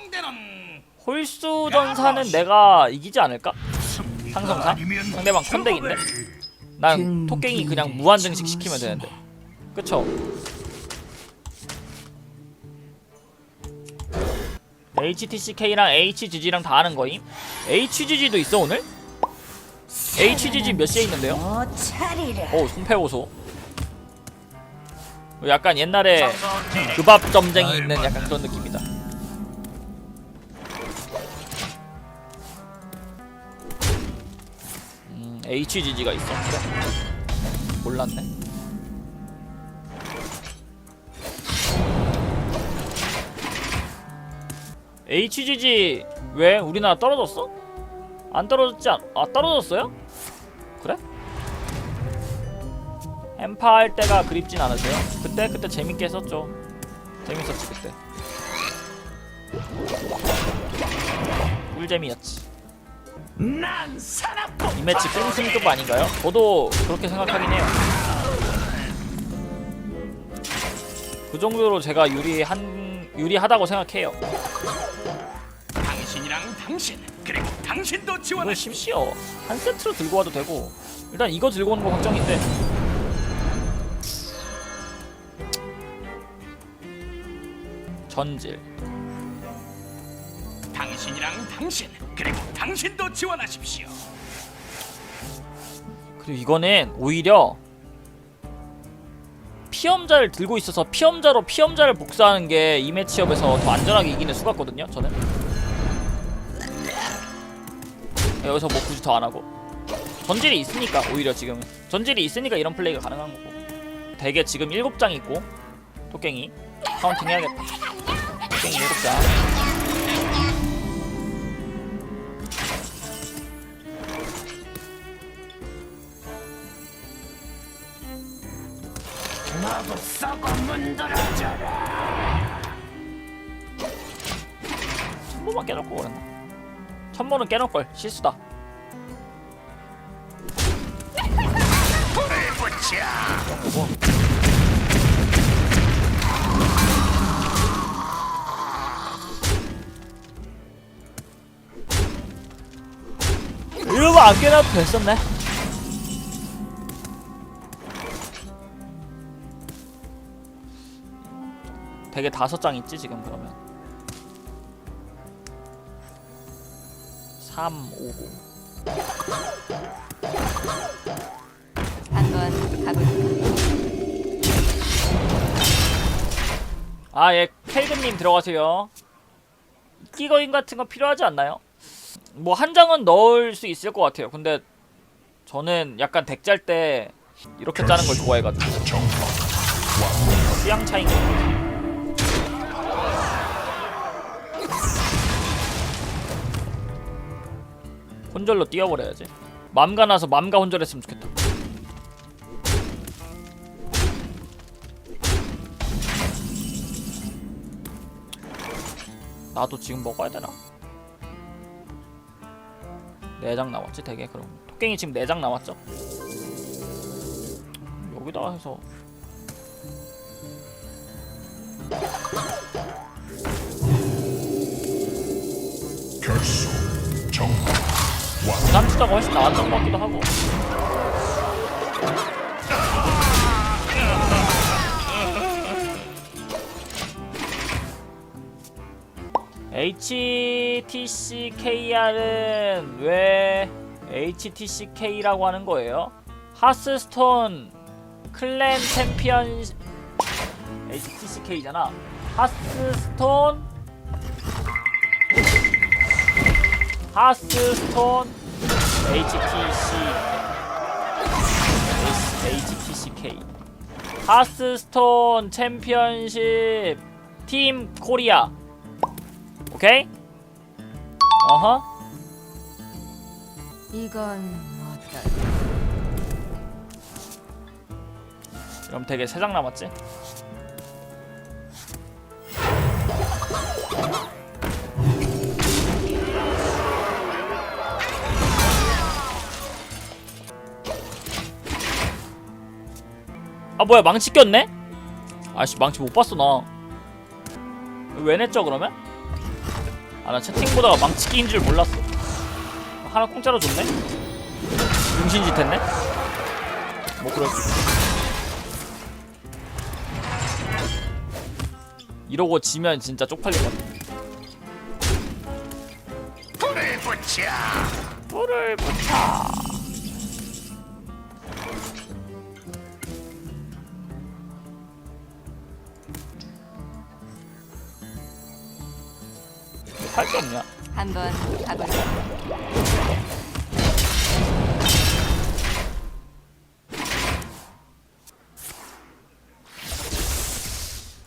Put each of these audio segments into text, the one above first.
상대는 홀수 전사는 내가 이기지 않을까? 상성사? 상대방 컨덱인데? 난 토깽이 그냥 무한 증식 시키면 되는데 그쵸? HTCK랑 HGG랑 다 하는 거임? HGG도 있어 오늘? HGG 몇 시에 있는데요? 못 차리라. 오 손패호소 약간 옛날에 그밥 점쟁이 있는 약간 그런 느낌이다 HGG가 있어 그래? 몰랐네 HGG 왜 우리나라 떨어졌어? 안 떨어졌지 않... 아 떨어졌어요? 그래? 엠파 할 때가 그립진 않으세요? 그때 그때 재밌게 했었죠. 재밌었지 그때. 꿀잼이었지. 이 매치 끈승급 아닌가요? 저도 그렇게 생각하긴 해요. 그 정도로 제가 유리한 유리하다고 생각해요. 당신이랑 당신 그리고 당신도 이거 지원할 심시어 한 세트로 들고 와도 되고 일단 이거 들고 오는 거 확정인데 전질 당신이랑 당신 그리고 당신도 지원하십시오. 그리고 이거는 오히려 피험자를 들고 있어서 피험자로 피험자를 복사하는 게 이 매치업에서 더 안전하게 이기는 수 같거든요 저는. 여기서 뭐 굳이 더 안 하고. 전질이 있으니까 오히려 지금. 전질이 있으니까 이런 플레이가 가능한 거고. 대게 지금 7장 있고 토깽이. 카운팅 해야겠다. 토깽이 7장 썩어 문드러져라. 천모만 깨놓고 그랬나 천모는 깨놓을걸 실수다 불을 붙여. 그거 이러면 안 깨놔도 됐었네 되게 다섯 장 있지 지금 그러면 3, 5, 9 한번 가볼까? 아, 예, 켈근님 들어가세요. 끼거인 같은 거 필요하지 않나요? 뭐 한 장은 넣을 수 있을 것 같아요. 근데 저는 약간 덱 짤 때 이렇게 짜는 걸 좋아해가지고. 취향 차이인 것 같아요. 혼절로 뛰어버려야지. 맘가 나서 맘가 혼절했으면 좋겠다. 나도 지금 먹어야 되나? 4장 남았지 되게 그럼 토깽이 지금 4장 남았죠? 여기다 해서 결수 정화 투자가 훨씬 나았던 것 같기도 하고 HTCKR은 왜 HTCK라고 하는 거예요? 하스스톤 클랜 챔피언 HTCK잖아. 하스스톤 하스스톤 HTC HTCK 하스스톤 챔피언십 팀 코리아 오케이? 어허 이건 어떨? 그럼 되게 세 장 남았지? 아 뭐야 망치 꼈네? 아씨 망치 못 봤어 나왜 냈죠 그러면? 아 나 채팅 보다가 망치기인 줄 몰랐어 하나 공짜로 줬네? 용신짓 했네? 뭐 그럴 수 이러고 지면 진짜 쪽팔리거든 불을 붙여. 불을 붙여 할 게 없냐? 한번 가볼까?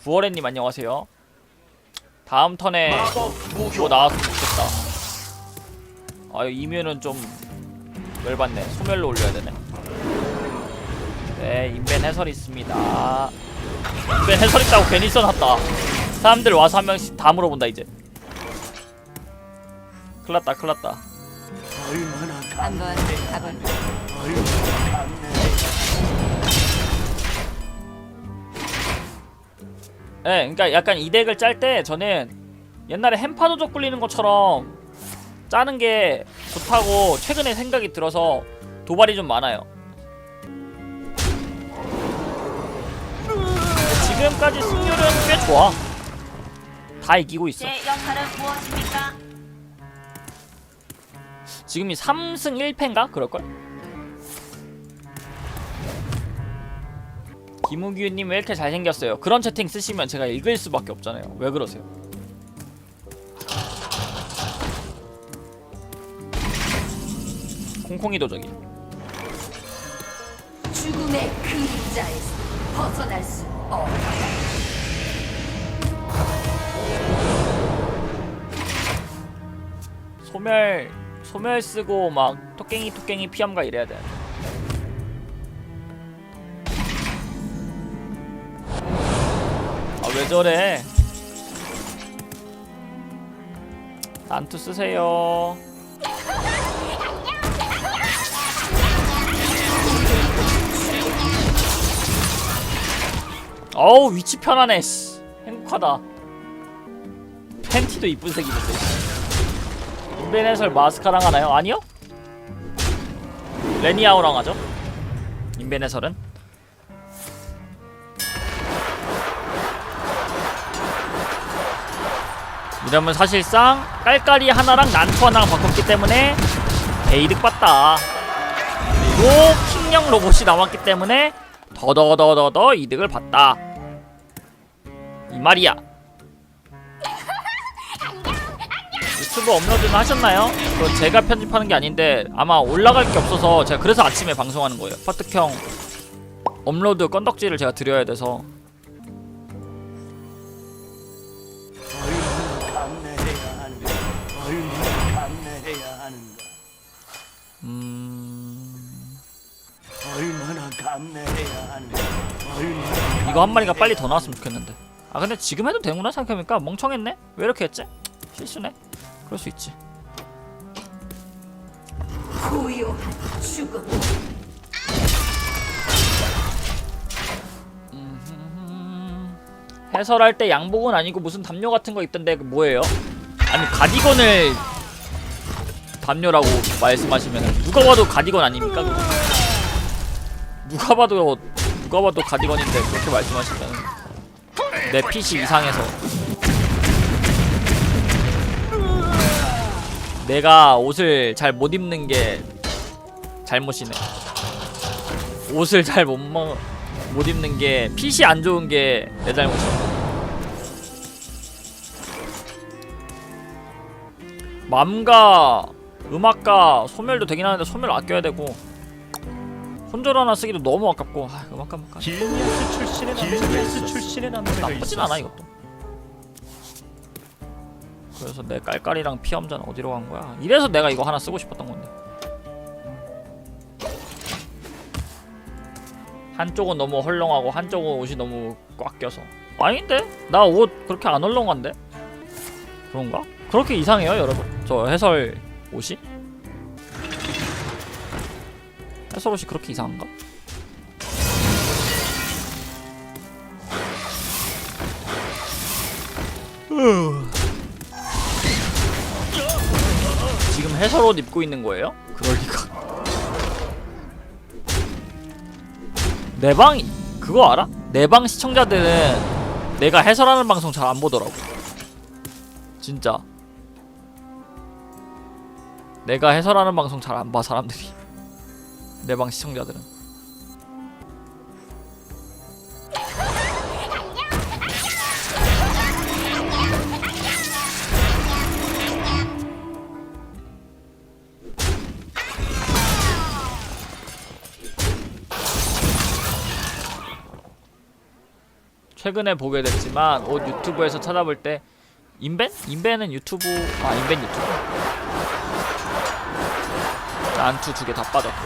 구월애님 안녕하세요. 다음 턴에 뭐. 나왔으면 좋겠다. 아유 이면은 좀 열받네. 소멸로 올려야 되네. 네 인벤 해설 있습니다. 인벤 해설 있다고 괜히 써놨다. 사람들 와서 한 명씩 다 물어본다 이제. 큰났다. 얼마나 한번. 네, 그러니까 약간 이 덱을 짤 때 저는 옛날에 햄파도적 굴리는 것처럼 짜는 게 좋다고 최근에 생각이 들어서 도발이 좀 많아요. 지금까지 승률은 꽤 좋아. 다 이기고 있어. 제 역할은 무엇입니까? 지금이 3승 1패인가? 그럴걸? 김우규님 왜 이렇게 잘생겼어요? 그런 채팅 쓰시면 제가 읽을 수밖에 없잖아요. 왜 그러세요? 콩콩이도 저기. 죽음의 그림자에서 벗어날 수 없다. 소멸 소멸 쓰고 막 토깽이 토깽이 피함가 이래야 돼. 아왜 저래? 난투 쓰세요. 어우 위치 편하네. 씨. 행복하다. 팬티도 이쁜 색이던데. 씨. 인벤 해설 마스카랑 하나요? 아니요? 레니아오랑 하죠? 인벤 해설은? 이러면 사실상 깔깔이 하나랑 난투 하나랑 바꿨기 때문에 개이득 봤다 그리고 킹령 로봇이 나왔기 때문에 더더더더더 이득을 봤다 이 말이야 유튜브 업로드는 하셨나요? 그거 제가 편집하는 게 아닌데 아마 올라갈 게 없어서 제가 그래서 아침에 방송하는 거예요. 파특형 업로드 건덕지를 제가 드려야 돼서. 음 이거 한 마리가 빨리 더 나왔으면 좋겠는데. 아 근데 지금 해도 되구나 생각해보니까 멍청했네. 왜 이렇게 했지? 실수네. 그럴 수 있지. 고요한 죽음. 해설할 때 양복은 아니고 무슨 담요 같은 거 입던데 그 뭐예요? 아니 가디건을 담요라고 말씀하시면 누가 봐도 가디건 아닙니까? 그거? 누가 봐도 누가 봐도 가디건인데 그렇게 말씀하시면 내 핏이 이상해서 내가 옷을 잘 못 입는 게 잘못이네. 옷을 잘 못 먹, 못 입는 게 핏이 안 좋은 게 내 잘못이야. 맘과 음악과 소멸도 되긴 하는데 소멸 아껴야 되고 손절 하나 쓰기도 너무 아깝고 아 음악 까먹까 길니어스 출신의 남자가 나쁘진 않아 이것도 그래서 내 깔깔이랑 피험자는 어디로 간 거야? 이래서 내가 이거 하나 쓰고 싶었던 건데. 한쪽은 너무 헐렁하고 한쪽은 옷이 너무 꽉 껴서. 아닌데? 나 옷 그렇게 안 헐렁한데? 그런가? 그렇게 이상해요 여러분? 저 해설 옷이? 해설 옷이 그렇게 이상한가 해설옷 입고 있는 거예요? 그럴 리가. 내 방 그거 알아? 내 방 시청자들은 내가 해설하는 방송 잘 안 보더라고. 진짜. 내가 해설하는 방송 잘 안 봐 사람들이. 내 방 시청자들은. 최근에 보게 됐지만 옷 유튜브에서 찾아볼 때 인벤? 인벤은 유튜브 아 인벤 유튜브? 난투 두 개 다 빠졌고.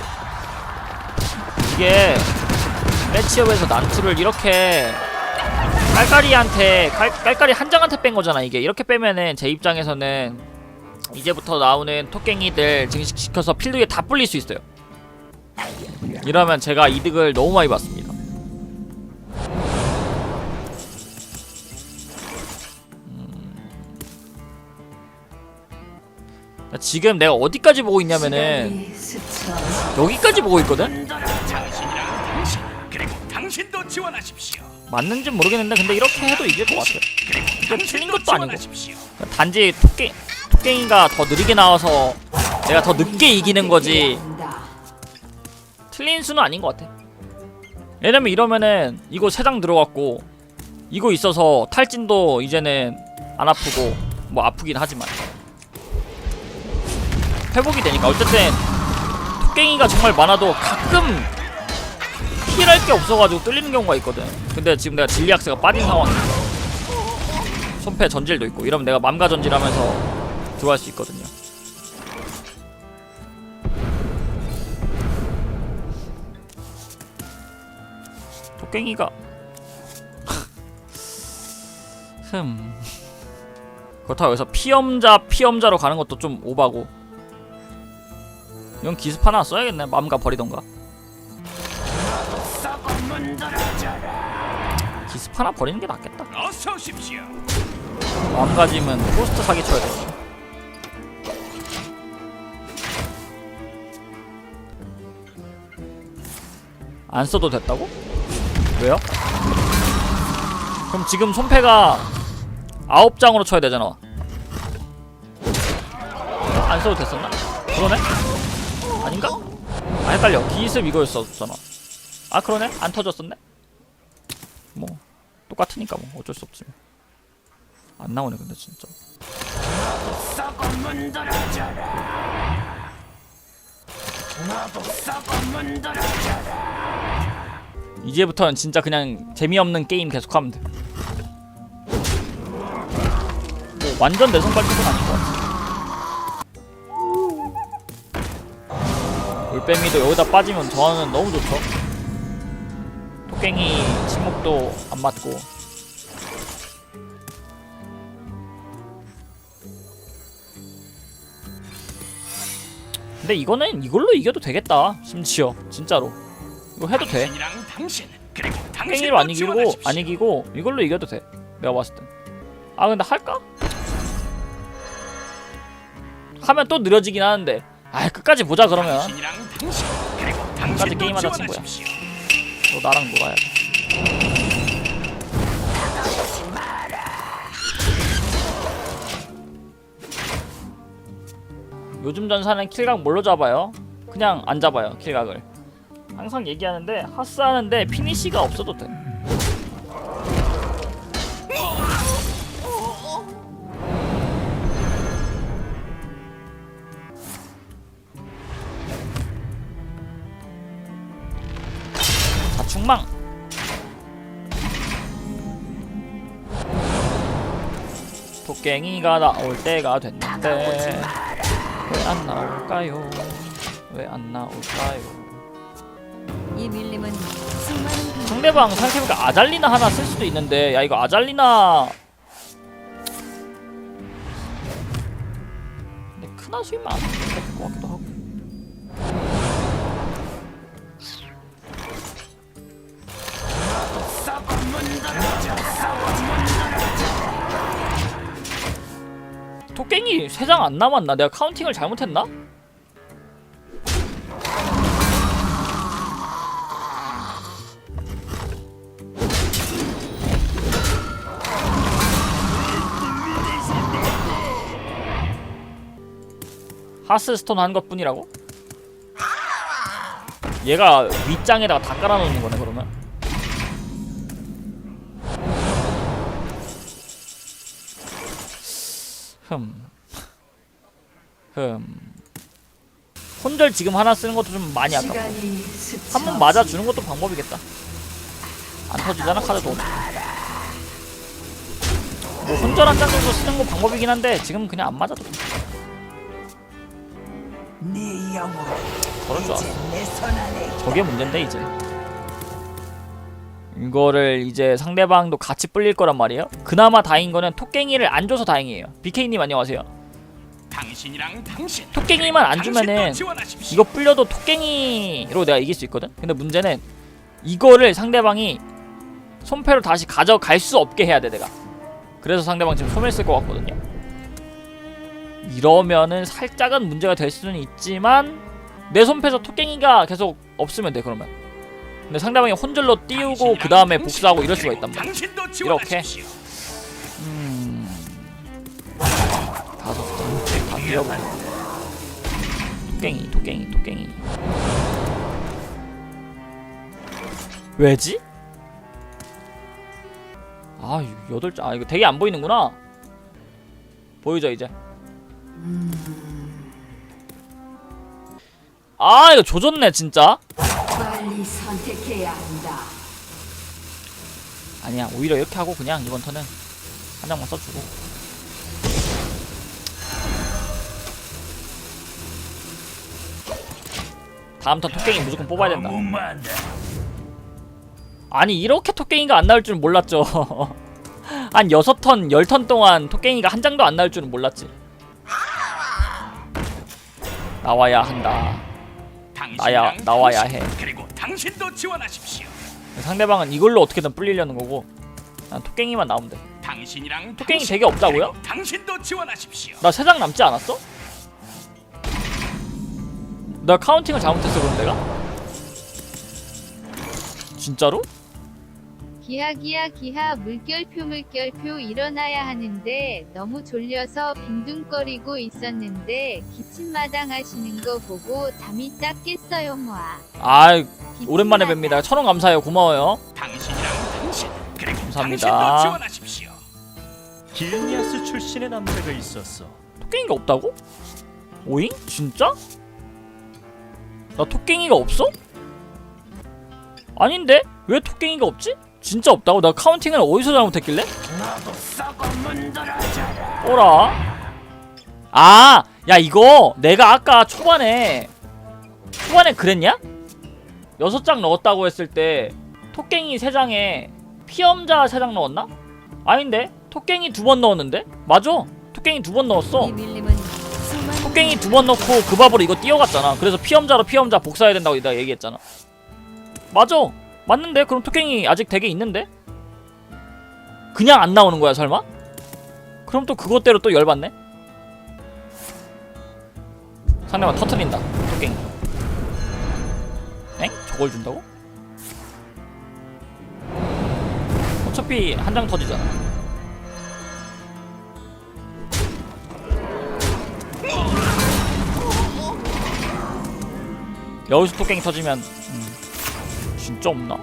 이게 매치업에서 난투를 이렇게 깔깔이한테 깔, 깔깔이 한 장한테 뺀 거잖아 이게. 이렇게 빼면은 제 입장에서는 이제부터 나오는 토깽이들 증식시켜서 필드 위에 다 불릴 수 있어요. 이러면 제가 이득을 너무 많이 받습니다 지금 내가 어디까지 보고 있냐면은 여기까지 보고 있거든? 맞는지 모르겠는데 근데 이렇게 해도 이길 것 같아 그리고 틀린 것도 아니고. 지원하십시오. 단지 토깽, 토깽이가 더 느리게 나와서 내가 더 늦게 이기는 거지. 틀린 수는 아닌 것 같아 왜냐면 이러면은 이거 세 장 들어갔고 이거 있어서 탈진도 이제는 안 아프고 뭐 아프긴 하지만 회복이 되니까. 어쨌든 토깽이가 정말 많아도 가끔 힐할 게 없어가지고 뚫리는 경우가 있거든. 근데 지금 내가 진리학세가 빠진 상황이니까 손패 전질도 있고. 이러면 내가 맘가 전질하면서 들어갈 수 있거든요. 토깽이가 흠. 그렇다고 해서 피엄자 피엄자로 가는 것도 좀 오바고 이건 기습 하나 써야겠네 맘가 버리던가 기습 하나 버리는 게 낫겠다 어서 오십시오. 마음가짐은 포스트 사기 쳐야 돼. 안 써도 됐다고? 왜요? 그럼 지금 손패가 아홉 장으로 쳐야 되잖아. 안 써도 됐었나? 그러네? 헷갈려. 기습 이거였었잖아. 아 그러네? 안 터졌었네? 뭐 똑같으니까 뭐 어쩔 수 없지. 안 나오네 근데 진짜. 이제부터는 진짜 그냥 재미없는 게임 계속하면 돼. 뭐 완전 내 손발톱은 아닌 것 같아. 올빼미도 여기다 빠지면 저는 너무 좋죠. 토깽이 침묵도 안 맞고 근데 이거는 이걸로 이겨도 되겠다 심지어 진짜로 이거 해도 돼 당신이랑 당신 그리고 깽이로 당신도 안 이기고. 안 이기고 이걸로 이겨도 돼 내가 봤을 땐아 근데 할까? 하면 또 느려지긴 하는데 아 끝까지 보자 그러면. 당신도 게임하자, 친구야. 너 나랑 놀아야 돼. 요즘 전사는 킬각 뭘로 잡아요? 그냥 안 잡아요 킬각을. 항상 얘기하는데 하스 하는데 피니시가 없어도 돼 토깽이가 나올 때가 됐는데 왜 안 나올까요? 왜 안 나올까요? 이 밀림은 수많은 그 상대방 생각해보니까 아잘리나 하나 쓸 수도 있는데 야 이거 아잘리나 근데 크나 수입만 안 될것 같기도 하고 토깽이 3장 안 남았나? 내가 카운팅을 잘못했나? 하스스톤 한 것뿐이라고? 얘가 윗장에다가 다 깔아놓는 거네 그러면 흠. 흠. 혼절 지금 하나 쓰는 것도 좀 많이 아깝고 한 번 맞아주는 것도 방법이겠다 안 터지잖아 카드도 뭐 혼절 한 장 정도 쓰는 거 방법이긴 한데 지금 그냥 안 맞아도 돼. 네줄 알았어 저게 문제인데 이제 이거를 이제 상대방도 같이 불릴 거란 말이에요. 그나마 다행인 거는 토깽이를 안 줘서 다행이에요. BK님 안녕하세요. 당신이랑 당신. 토깽이만 안 주면은. 이거 불려도 토깽이로 내가 이길 수 있거든? 근데 문제는 이거를 상대방이 손패로 다시 가져갈 수 없게 해야 돼 내가. 그래서 상대방 지금 소멸 쓸 것 같거든요. 이러면은 살짝은 문제가 될 수는 있지만 내 손패에서 토깽이가 계속 없으면 돼 그러면 근데 상대방이 혼절로 띄우고 그 다음에 당신, 복사하고 이럴 수가 있단 말이야. 지원하십시오. 음... 다섯 개, 다 띄워버려. 토깽이 토깽이 토깽이. 왜지? 아 이- 여덟 장아 이거 되게 안 보이는구나. 보이죠 이제? 아 이거 조졌네 진짜 빨리 선택해야 한다. 아니야 오히려 이렇게 하고 그냥 이번 턴은 한 장만 써주고. 다음 턴 토깽이 무조건 뽑아야 된다. 아니 이렇게 토깽이가 안 나올 줄은 몰랐죠. 한 6턴 10턴 동안 토깽이가 한 장도 안 나올 줄은 몰랐지. 나와야 한다. 나야 당신이랑 나와야 당신, 해. 그리고 당신도 지원하십시오. 상대방은 이걸로 어떻게든 불리려는 거고 난 토깽이만 나오면 돼나 당신이랑 토깽이 당신, 되게 없다고요? 그리고 당신도 지원하십시오. 3장 남지 않았어? 나 카운팅을 잘못했어 그럼 내가? 진짜로? 기하 기하 기하 물결표 물결표 일어나야 하는데 너무 졸려서 빈둥거리고 있었는데 기침마당 하시는 거 보고 잠이 딱 깼어요 모아 아 오랜만에 기침마당. 뵙니다 천원 감사해요 고마워요 당신이랑 당신 그리고 감사합니다. 당신도 지원하십시오. 길니아스 출신의 남자가 있었어. 토깽이가 없다고? 오잉? 진짜? 나 토깽이가 없어? 아닌데? 왜 토깽이가 없지? 진짜 없다고? 나 카운팅을 어디서 잘못했길래? 나도 썩어 문드러져라. 어라? 아! 야 이거 내가 아까 초반에 초반에 그랬냐? 여섯 장 넣었다고 했을 때 토깽이 세 장에 피엄자 세장 넣었나? 아닌데? 토깽이 두 번 넣었는데? 맞아! 토깽이 두 번 넣었어 토깽이 두 번 넣고 그 밥으로 이거 뛰어갔잖아. 그래서 피엄자로 피엄자 복사해야 된다고 내가 얘기했잖아. 맞아. 맞는데? 그럼 토깽이 아직 되게 있는데? 그냥 안 나오는 거야 설마? 그럼 또 그것대로 또 열받네? 상대방 터트린다. 토깽이. 엥? 저걸 준다고? 어차피 한 장 터지잖아. 여기서 토깽이 터지면 음, 진짜 없나?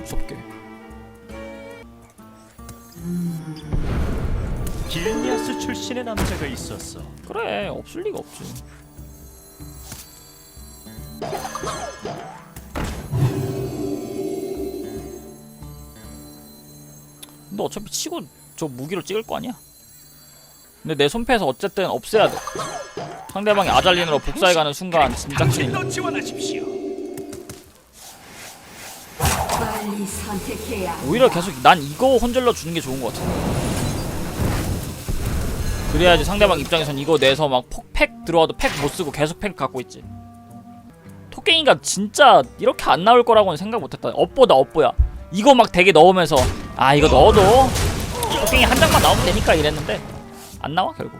무섭게 길니아스 출신의 남자가 있었어. 그래 없을 리가 없지 근데 어차피 치고 저 무기로 찍을 거 아니야 근데 내 손패에서 어쨌든 없애야 돼 상대방이 아잘린으로 복사해가는 순간 진짜 한다. 오히려 계속 난 이거 혼절로 주는 게 좋은 것 같아. 그래야지 상대방 입장에선 이거 내서 막 폭- 팩 들어와도 팩 못 쓰고 계속 팩 갖고 있지. 토깽이가 진짜 이렇게 안 나올 거라고는 생각 못했다. 업보다 업보야. 이거 막 되게 넣으면서 아 이거 넣어도 토깽이 한 장만 나오면 되니까 이랬는데 안 나와 결국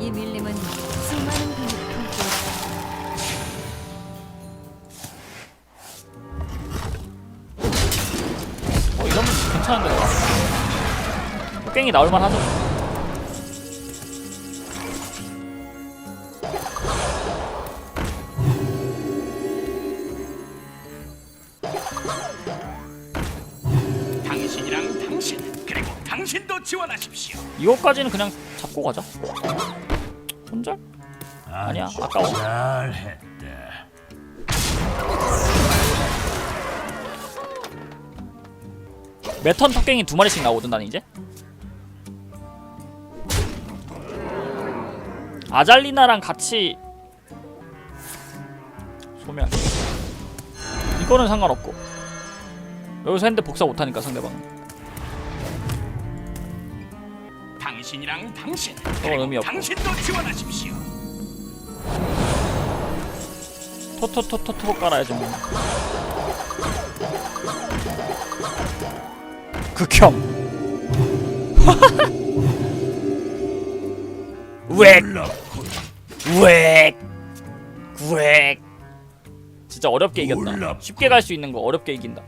이 밀림은 수많은 비밀을 품고 있다. 어 이러면 괜찮은데 깽이 나올만 하죠 당신이랑 당신 그리고 당신도 지원하십시오. 이거까지는 그냥 잡고 가자 손절? 아니야 아까워 잘했다. 매턴 턱갱이 두 마리씩 나오거든 나는 이제 아잘리나랑 같이 소멸 이거는 상관없고 여기서 핸드 복사 못하니까 상대방 당신이랑 당신 그리고 의미 없고. 당신도 지원하십시오. 토토토토토 깔아야지 뭐. 극혐. 우엑 우엑 진짜 어렵게 이겼다. 쉽게 갈 수 있는 거 어렵게 이긴다.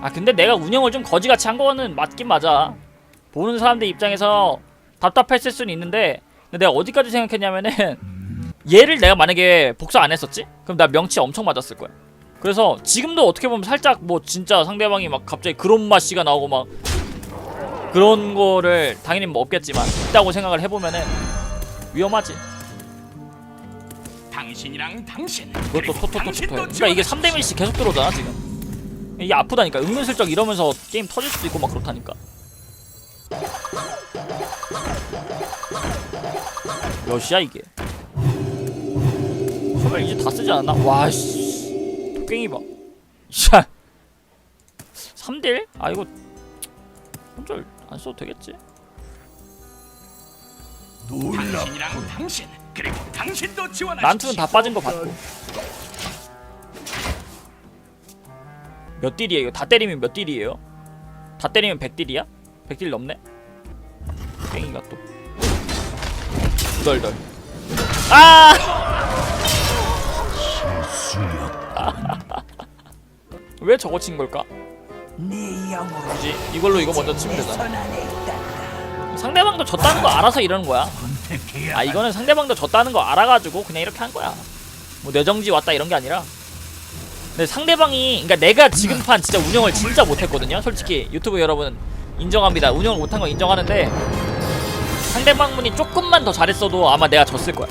아 근데 내가 운영을 좀 거지같이 한 거는 맞긴 맞아 보는 사람들 입장에서 답답했을 수는 있는데 근데 내가 어디까지 생각했냐면은 얘를 내가 만약에 복사 안 했었지? 그럼 나 명치 엄청 맞았을 거야. 그래서 지금도 어떻게 보면 살짝 뭐 진짜 상대방이 막 갑자기 그런 맛이가 나오고 막 그런 거를 당연히 뭐 없겠지만 있다고 생각을 해보면은 위험하지. 당신이랑 당신 그것도 토토토토토. 그러니까 이게 지원하십시오. 3대 1씩 계속 들어오잖아 지금. 이게 아프다니까 은근슬쩍 이러면서 게임 터질 수도 있고 막 그렇다니까. 몇이야 이게? 소멸 이제 다 쓰지 않았나? 와씨 토깽이 봐. 야 3대1? 아 이거 혼절 안 써도 되겠지? 당신이랑 당신 그리고 당신도 지원하십시오. 난투는 다 빠진 거 봤고 몇 딜이에요? 다 때리면 몇 딜이에요? 다 때리면 100딜이야? 100딜 넘네? 땡이가 또. 덜덜 아! 왜 저거 친 걸까? 굳이 이걸로 이거 먼저 치면 되잖아. 상대방도 졌다는 거 알아서 이러는 거야. 아 이거는 상대방도 졌다는 거 알아가지고 그냥 이렇게 한 거야. 뭐 뇌정지 왔다 이런 게 아니라. 근데 상대방이 그러니까 내가 지금 판 진짜 운영을 진짜 못했거든요. 솔직히 유튜브 여러분 인정합니다. 운영을 못한 건 인정하는데 상대방분이 조금만 더 잘했어도 아마 내가 졌을 거야